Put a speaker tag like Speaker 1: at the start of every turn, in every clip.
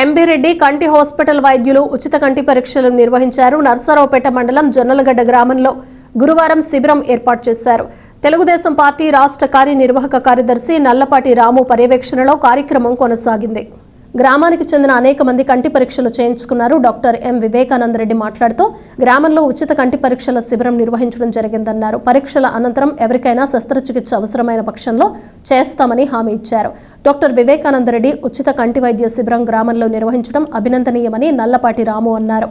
Speaker 1: MB Reddy కంటి hospital వైద్యులు ఉచిత కంటి పరీక్షలు నిర్వహించారు. నర్సరావుపేట మండలం జొన్నలగడ్డ గ్రామంలో గురువారం శిబిరం ఏర్పాటు చేశారు. తెలుగుదేశం పార్టీ రాష్ట్ర కార్యనిర్వాహక కార్యదర్శి నల్లపాటి రాము పర్యవేక్షణలో కార్యక్రమం కొనసాగింది. గ్రామానికి చెందిన అనేక మంది కంటి పరీక్షలు చేయించుకున్నారు. డాక్టర్ ఎం వివేకానంద రెడ్డి మాట్లాడుతూ గ్రామంలో ఉచిత కంటి పరీక్షల శిబిరం నిర్వహించడం జరిగిందన్నారు. పరీక్షల అనంతరం ఎవరికైనా శస్త్రచికిత్స అవసరమైన పక్షంలో చేస్తామని హామీ ఇచ్చారు. డాక్టర్ వివేకానంద రెడ్డి ఉచిత కంటి వైద్య శిబిరం గ్రామంలో నిర్వహించడం అభినందనీయమని నల్లపాటి రాము అన్నారు.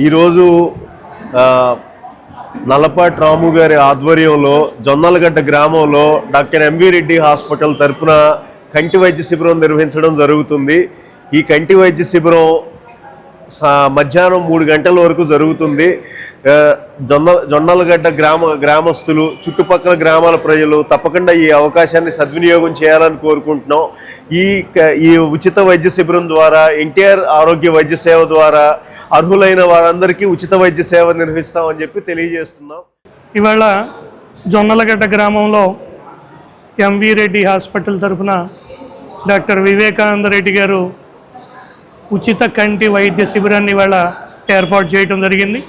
Speaker 2: ఈరోజు నల్లపాటి రాము గారి ఆధ్వర్యంలో జొన్నలగడ్డ గ్రామంలో డాక్టర్ ఎంవి రెడ్డి హాస్పిటల్ తరపున కంటి వైద్య శిబిరం నిర్వహించడం జరుగుతుంది. ఈ కంటి వైద్య శిబిరం మధ్యాహ్నం మూడు గంటల వరకు జరుగుతుంది. జొన్న జొన్నలగడ్డ గ్రామ గ్రామస్తులు చుట్టుపక్కల గ్రామాల ప్రజలు తప్పకుండా ఈ అవకాశాన్ని సద్వినియోగం చేయాలని కోరుకుంటున్నాం. ఈ క- ఈ ఉచిత వైద్య శిబిరం ద్వారా ఎన్టీఆర్ ఆరోగ్య వైద్య సేవ ద్వారా అర్హులైన వారందరికీ ఉచిత వైద్య సేవ నిర్వహిస్తామని చెప్పి తెలియజేస్తున్నాం.
Speaker 3: ఇవాళ జొన్నలగడ్డ గ్రామంలో ఎంవి రెడ్డి హాస్పిటల్ తరఫున డాక్టర్ వివేకానంద రెడ్డి గారు ఉచిత కంటి వైద్య శిబిరాన్ని ఇవాళ ఏర్పాటు చేయడం జరిగింది.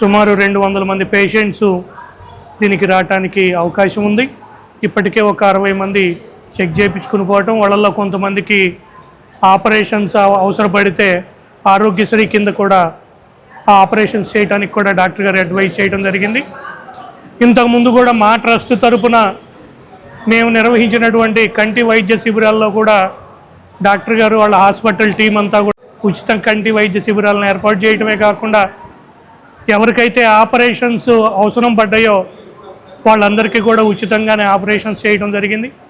Speaker 3: సుమారు రెండు వందల మంది పేషెంట్స్ దీనికి రావటానికి అవకాశం ఉంది. ఇప్పటికే ఒక అరవై మంది చెక్ చేయించుకుని పోవటం వాళ్ళల్లో కొంతమందికి ఆపరేషన్స్ అవసరపడితే ఆరోగ్యశ్రీ కింద కూడా ఆ ఆపరేషన్స్ చేయడానికి కూడా డాక్టర్ గారు అడ్వైజ్ చేయడం జరిగింది. ఇంతకుముందు కూడా మా ట్రస్ట్ తరపున మేము నిర్వహించినటువంటి కంటి వైద్య శిబిరాల్లో కూడా డాక్టర్ గారు వాళ్ళ హాస్పిటల్ టీం అంతా కూడా ఉచిత కంటి వైద్య శిబిరాలను ఏర్పాటు చేయడమే కాకుండా ఎవరికైతే ఆపరేషన్స్ అవసరం పడ్డాయో వాళ్ళందరికీ కూడా ఉచితంగానే ఆపరేషన్స్ చేయడం జరిగింది.